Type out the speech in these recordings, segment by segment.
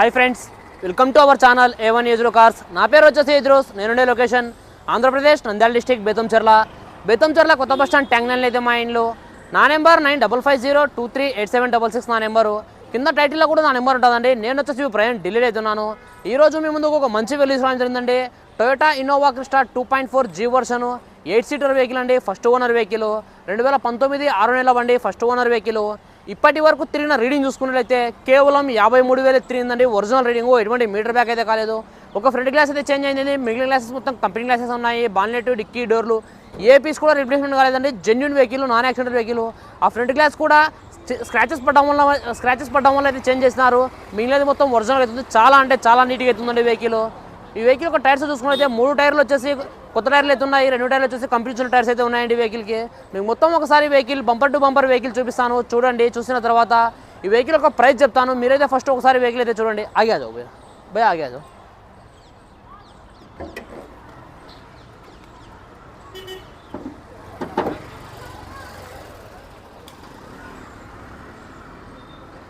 Hi friends welcome to our channel A one ఏజ్రో cars నా పేరు వచ్చేసి ఏజ్రోస్ నేనుండే లొకేషన్ ఆంధ్రప్రదేశ్ నంద్యాల డిస్టిక్ బేతంచెర్ల బేతంచెర్ల కొత్త బస్ స్టాండ్ ట్యాంగ్నల్ అయితే మా ఇంట్లో నా number nine double five zero two three eight seven double six నా నెంబరు కింద టైటిల్లో కూడా నా నెంబర్ ఉంటుందండి. నేను వచ్చేసి ప్రయాణం ఢిల్లీ అవుతున్నాను ఈరోజు మీ ముందుకు ఒక మంచి వెల్యూస్ రావడం జరిగిందండి. Toyota Innova Crysta two point four G version eight seater vehicle అండి ఫస్ట్ ఓనర్ వెహికల్ రెండు వేల పంతొమ్మిది ఆరు నెలల బండి ఫస్ట్ ఓనర్ వెహికల్ ఇప్పటి వరకు తిరిగిన రీడింగ్ చూసుకున్నట్లయితే కేవలం యాభై మూడు వేలు తిరిగిందండి. Original reading. ఎటువంటి మీటర్ బ్యాక్ అయితే కాలేదు. ఒక ఫ్రంట్ గ్లాస్ అయితే చేంజ్ అయింది మిగిలిన గ్లాసెస్ మొత్తం కంపెనీ గ్లాసెస్ ఉన్నాయి. బాన్లెట్ డిక్కీ డోర్లు. ఏ పీస్ కూడా రిప్లేస్మెంట్ కాలేదండి. Genuine vehicle non accident vehicle ఆ ఫ్రంట్ గ్లాస్ కూడా స్క్రాచెస్ పడడం వల్ల స్క్రాచెస్ పడడం వల్ల అయితే చేంజ్ చేసినారు. మిగిలినది మొత్తం ఒరిజినల్ అవుతుంది చాలా అంటే చాలా నీట్గా అవుతుందండి వెహికల్ ఈ వెహికల్ ఒక టైర్స్ చూసుకున్నైతే మూడు టైర్లు వచ్చేసి కొత్త టైర్లు అయితే ఉన్నాయి. రెండు టైర్లు వచ్చేసి కంపెనీ టైర్స్ అయితే ఉన్నాయండి వెహికల్కి మీకు మొత్తం ఒకసారి vehicle bumper to bumper vehicle చూపిస్తాను. చూడండి చూసిన తర్వాత ఈ వెహికల్ ఒక ప్రైస్ చెప్తాను. మీరైతే ఫస్ట్ ఒకసారి వెహికల్ అయితే చూడండి. ఆగాదు భయ భయ ఆగాజో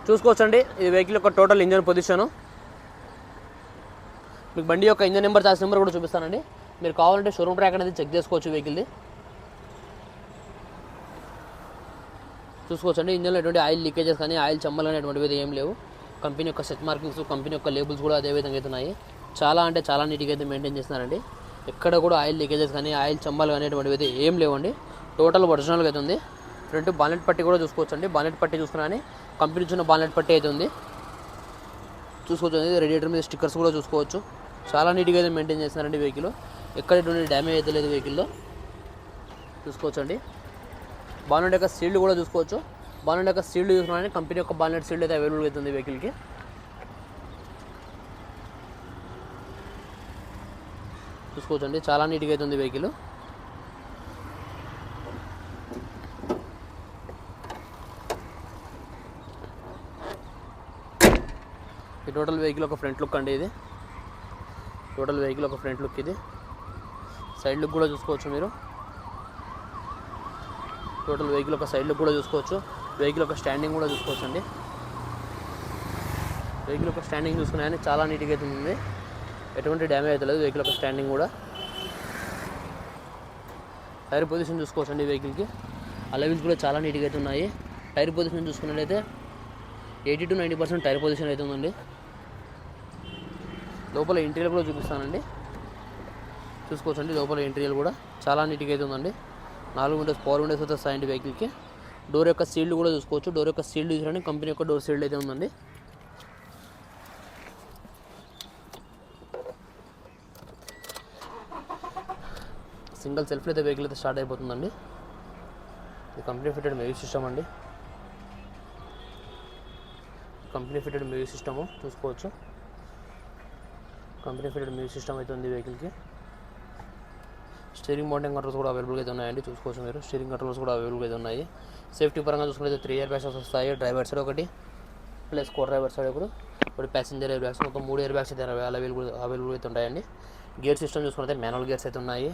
చూసుకోవచ్చండి. ఈ వెహికల్ యొక్క టోటల్ ఇంజన్ పొజిషను మీకు బండి యొక్క ఇంజన్ నెంబర్ చార్జ్ నెంబర్ కూడా చూపిస్తానండి. మీరు కావాలంటే షోరూమ్ ట్రాక్ అనేది చెక్ చేసుకోవచ్చు వెహికల్ది. చూసుకోవచ్చండి ఇంజన్లో ఎటువంటి ఆయిల్ లీకేజెస్ కానీ ఆయిల్ చెమ్మలు కానీ ఎటువంటివి ఏం లేవు. కంపెనీ యొక్క సెట్ మార్కింగ్స్ కంపెనీ యొక్క లేబుల్స్ కూడా అదే విధంగా అయితే ఉన్నాయి. చాలా అంటే చాలా నీట్గా అయితే మెయింటైన్ చేస్తున్నారండి. ఎక్కడ కూడా ఆయిల్ లీకేజెస్ కానీ ఆయిల్ చెమ్మలు కానీ ఎటువంటివి అయితే ఏం లేవండి. టోటల్ ఒరిజినల్గా అయితే ఉంది. ఫ్రంట్ బాలెట్ పట్టి కూడా చూసుకోవచ్చండి. బాలెట్ పట్టి చూసుకున్నా కంపెనీ ఇచ్చిన బాలెట్ పట్టి అయితే ఉంది. చూసుకోవచ్చు రేడియేటర్ మీద స్టిక్కర్స్ కూడా చూసుకోవచ్చు. చాలా నీట్గా అయితే మెయింటైన్ చేస్తున్నారండి వెహికల్ ఎక్కడ ఎటువంటి డ్యామేజ్ అయితే లేదు వెహికల్లో చూసుకోవచ్చండి. బానెట్ యొక్క సీల్డ్ కూడా చూసుకోవచ్చు. బానెట్ యొక్క సీల్డ్ చూసుకున్నారని కంపెనీ యొక్క బానెట్ సీల్డ్ అయితే అవైలబుల్ అవుతుంది వెహికల్కి చూసుకోవచ్చండి. చాలా నీట్గా అవుతుంది వెహికల్ ఈ టోటల్ వెహికల్ ఒక ఫ్రంట్ లుక్ అండి ఇది. టోటల్ వెహికల్ ఒక ఫ్రంట్ లుక్ ఇది. సైడ్ లుక్ కూడా చూసుకోవచ్చు మీరు. టోటల్ వెహికల్ ఒక సైడ్ లుక్ కూడా చూసుకోవచ్చు. వెహికల్ ఒక స్టాండింగ్ కూడా చూసుకోవచ్చు అండి. వెహికల్ ఒక స్టాండింగ్ చూసుకున్నాయని చాలా నీట్గా అయితే ఉంది. ఎటువంటి డ్యామేజ్ అయితే లేదు. వెహికల్ ఒక స్టాండింగ్ కూడా. టైర్ పొజిషన్ చూసుకోవచ్చు అండి వెహికల్కి అలవిల్స్ కూడా చాలా నీట్గా అయితే ఉన్నాయి. టైర్ పొజిషన్ చూసుకున్నట్లయితే eighty to ninety percent tyre position అయితే ఉందండి. లోపల ఇంటీరియర్ కూడా చూపిస్తానండి. చూసుకోవచ్చండి లోపల ఇంటీరియర్ కూడా. చాలా నీట్గా అయితే ఉందండి. నాలుగు విండోస్ పవర్ విండోస్ అయితే వస్తాయండి వెహికల్కి డోర్ యొక్క సీల్డ్ కూడా చూసుకోవచ్చు. డోర్ యొక్క సీల్డ్ చూసారండి కంపెనీ యొక్క డోర్ సీల్డ్ అయితే ఉందండి. సింగిల్ సెల్ఫ్లో అయితే వెహికల్ అయితే స్టార్ట్ అయిపోతుందండి. ఇది కంపెనీ ఫిటెడ్ మ్యూజిక్ సిస్టమ్ అండి. కంపెనీ ఫిటెడ్ మ్యూజిక్ సిస్టము చూసుకోవచ్చు. కంపెనీ ఫిటెడ్ మ్యూజిక్ సిస్టమ్ అయితే ఉంది వెహికల్కి. స్టీరింగ్ మౌంటింగ్ కంట్రోల్స్ కూడా అవైలబుల్గా అయితే ఉన్నాయండి చూసుకోవచ్చు మీరు. స్టీరింగ్ కంట్రోల్స్ కూడా అవైలబుల్గా అయితే ఉన్నాయి. సేఫ్టీ పరంగా చూసుకుంటే త్రీ ఇయర్ బ్యాగ్స్ వస్తాయి డ్రైవర్ సైడ్ ఒకటి ప్లస్ కో డ్రైవర్ సైడ్ ఒకటి ఒకటి ప్యాసింజర్ ఎయిర్ బ్యాగ్స్ మొత్తం మూడు ఎయిర్ బ్యాగ్స్ అయితే అవైలబుల్ అవైలబుల్ అయితే ఉంటాయండి. గేర్ సిస్టమ్ చూసుకుంటే మాన్యువల్ గేర్స్ అయితే ఉన్నాయి.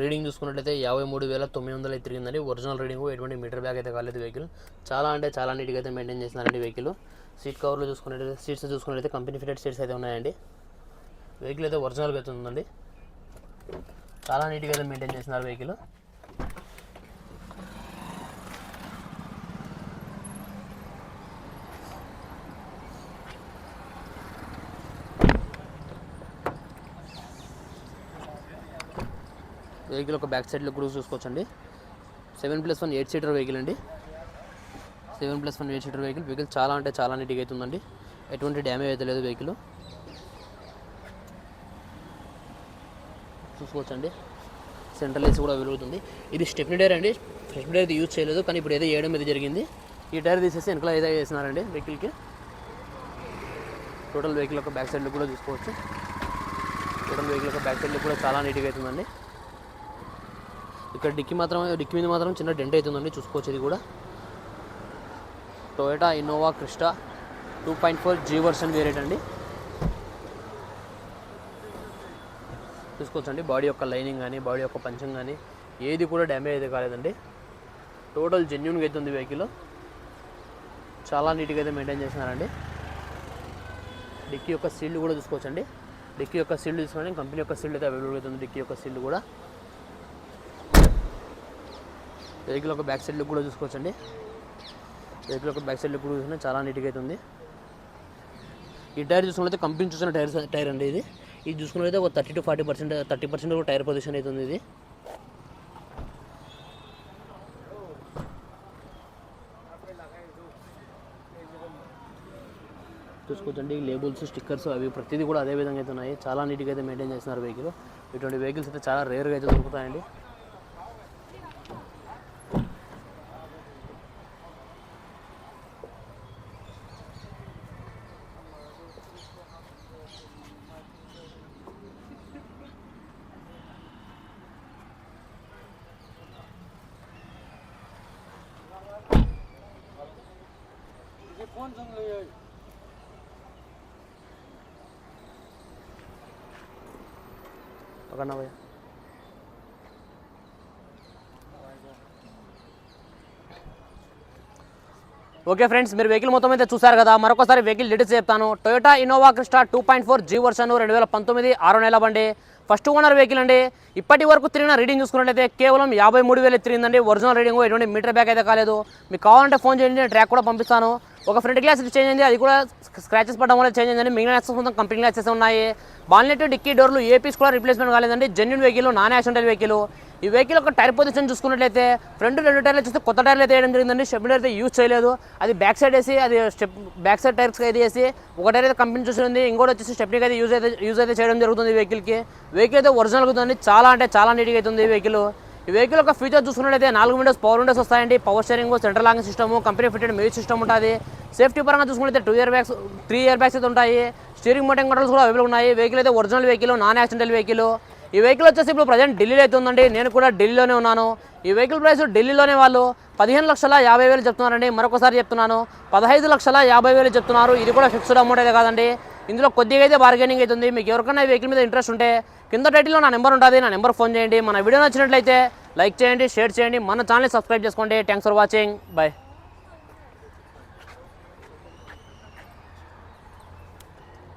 రీడింగ్ చూసుకున్నట్లయితే యాభై మూడు వేల తొమ్మిది వందలు అయితే తిరిగిందండి. ఒరిజినల్ రీడింగ్ ఎటువంటి మీటర్ బ్యాగ్ అయితే కాలేదు వెహికల్ చాలా అంటే చాలా నీట్గా అయితే మెయింటైన్ చేస్తున్నారండి వెహికల్ సీట్ కవర్లు చూసుకున్నట్లయితే సీట్స్ చూసుకున్నట్లయితే కంపెనీ ఫిటెడ్ సీట్స్ అయితే ఉన్నాయండి. వెహికల్ అయితే ఒరిజినల్గా అయితే ఉందండి. చాలా నీట్గా అయితే మెయింటైన్ చేస్తున్నారు వెహికల్ వెహికల్ ఒక బ్యాక్ సైడ్లో కూడా చూసుకోవచ్చండి. Seven plus one eight seater vehicle అండి. Seven plus one eight seater vehicle. Vehicle చాలా అంటే చాలా నీట్గా అవుతుందండి ఎటువంటి డ్యామేజ్ అయితే లేదు వెహికల్. చూసుకోవచ్చండి. సెంట్రల్ ఏసీ కూడా వెలుగుతుంది ఇది స్టెప్నీ టైర్ అండి. స్టెప్నీ టైర్ యూజ్ చేయలేదు కానీ ఇప్పుడు ఏదో వేయడం మీద జరిగింది. ఈ టైర్ తీసేసి వెనకాల ఏదో వేసినారండి వెహికల్కి. టోటల్ వెహికల్ యొక్క బ్యాక్ సైడ్లో కూడా చూసుకోవచ్చు. టోటల్ వెహికల్ యొక్క బ్యాక్ సైడ్లో కూడా చాలా నీట్గా అవుతుందండి. ఇక్కడ డిక్కీ మాత్రం డిక్కీ మీద మాత్రం చిన్న డెంట్ అవుతుందండి చూసుకోవచ్చు ఇది కూడా. Toyota Innova Crysta two point four G version variant అండి. చూసుకోవచ్చండి బాడీ యొక్క లైనింగ్ కానీ బాడీ యొక్క పంచం కానీ ఏది కూడా డ్యామేజ్ అయితే కాలేదండి. టోటల్ జెన్యున్గా అయితే ఉంది వెహికల్ చాలా నీట్గా అయితే మెయింటైన్ చేసినారండి డిక్కీ యొక్క సీల్డ్ కూడా చూసుకోవచ్చండి. డిక్కీ యొక్క సీల్డ్ తీసుకోండి కంపెనీ యొక్క సీల్డ్ అయితే అవైలబుల్ అవుతుంది డిక్కీ యొక్క సీల్డ్ కూడా. వెహికల్ ఒక బ్యాక్ సైడ్ లుక్ కూడా చూసుకోవచ్చండి. వెహికల్ ఒక బ్యాక్ సైడ్ లుక్ కూడా చూసుకుంటే చాలా నీట్గా అయితే ఉంది ఈ టైర్ చూసుకున్నట్లయితే కంపెనీ చూసిన టైర్ టైర్ అండి ఇది. ఇది చూసుకున్నట్లయితే ఒక thirty to forty percent thirty percent tyre position అవుతుంది ఇది. చూసుకోవచ్చండి. లేబుల్స్ స్టిక్కర్స్ అవి ప్రతిదీ కూడా అదే విధంగా అయితే ఉన్నాయి చాలా నీట్గా అయితే మెయింటైన్ చేస్తున్నారు వెహికల్ ఇటువంటి వెహికల్స్ అయితే చాలా రేర్గా అయితే దొరుకుతాయండి. పక్కన భయ్యా ఓకే ఫ్రెండ్స్ మీరు వెహికల్ మొత్తం అయితే చూసారు కదా. మరొకసారి వెహికల్ డీటెయిల్స్ చెప్తాను. Toyota Innova Crysta two point four G version రెండు వేల పంతొమ్మిది ఆరో నెల బండి. ఫస్ట్ ఓనర్ వెహికల్ అండి. ఇప్పటి వరకు తిరిగిన రీడింగ్ చూసుకున్నట్లయితే కేవలం యాభై మూడు వేలు తిరిగిందండి. ఒరిజినల్ రీడింగ్ ఎటువంటి మీటర్ బ్యాక్ అయితే కాలేదు. మీకు కావాలంటే ఫోన్ చేయండి నేను ట్రాక్ కూడా పంపిస్తాను. ఒక ఫ్రంట్ గ్లాస్ చేంజ్ అయింది అది కూడా స్క్రాచెస్ పడడం వల్ల చేంజ్ అయిందండి. మిగిలిన యాక్సెస్ మొత్తం కంపెనీ గ్లాసెస్ ఉన్నాయి. బాల్నెట్ డిక్కీ డోర్లు ఏ పీస్ కూడా రిప్లేస్మెంట్ కాలేదండి. Genuine vehicle non accidental vehicle ఈ వెహికల్ ఒక టైర్ పొజిషన్ చూసుకున్నట్లయితే ఫ్రంట్ రెండు టైర్లు చూస్తే కొత్త టైర్లు అయితే వేయడం జరిగిందండి. స్టెప్ అయితే యూజ్ చేయలేదు. అది బ్యాక్ సైడ్ వేసి అది స్టెప్ బ్యాక్ సైడ్ టైర్స్ అయితే వేసి ఒక టైర్ అయితే కంపెనీ చూసింది ఇంకోటి వచ్చేసి స్టెప్నీకి అయితే యూజ్ అయితే యూజ్ అయితే చేయడం జరుగుతుంది వెహికల్కి వెహికల్ అయితే ఒరిజినల్ అవుతుంది చాలా అంటే చాలా నీట్గా అవుతుంది ఈ వెహికల్ ఈ వెహికల్ యొక్క ఫీచర్ చూసుకున్నట్లయితే నాలుగు విండోస్ పవర్ విండోస్ వస్తాయండి. Power steering central long system company fitted music system ఉంటుంది. సేఫ్టీ పరంగా చూసుకుంటే two air bags three air bags అయితే ఉంటాయి. స్టీరింగ్ మోటింగ్ కంట్రోల్స్ కూడా అవైలబుల్ ఉన్నాయి. వెహికల్ అయితే original vehicle non accidental vehicle ఈ వెహికల్ వచ్చేసి ఇప్పుడు ప్రజెంట్ ఢిల్లీలో అయితే ఉందండి. నేను కూడా ఢిల్లీలోనే ఉన్నాను. ఈ వెహికల్ ప్రైస్ ఢిల్లీలోనే వాళ్ళు పదిహేను లక్షల యాభై వేలు చెప్తున్నారండి. మరొకసారి చెప్తున్నాను. పదహైదు లక్షల యాభై వేలు చెప్తున్నారు. ఇది కూడా ఫిక్స్డ్ అమౌంట్ అయితే కాదండి. ఇందులో కొద్దిగా అయితే బార్గెనింగ్ అవుతుంది మీకు ఎవరికైనా వెహికల్ మీద ఇంట్రెస్ట్ ఉంటే కింద టైటిల్లో నా నెంబర్ ఉంటుంది. నా నెంబర్ ఫోన్ చేయండి. మన వీడియో నచ్చినట్లయితే లైక్ చేయండి షేర్ చేయండి. మన ఛానల్ సబ్స్క్రైబ్ చేసుకోండి. Thanks for watching bye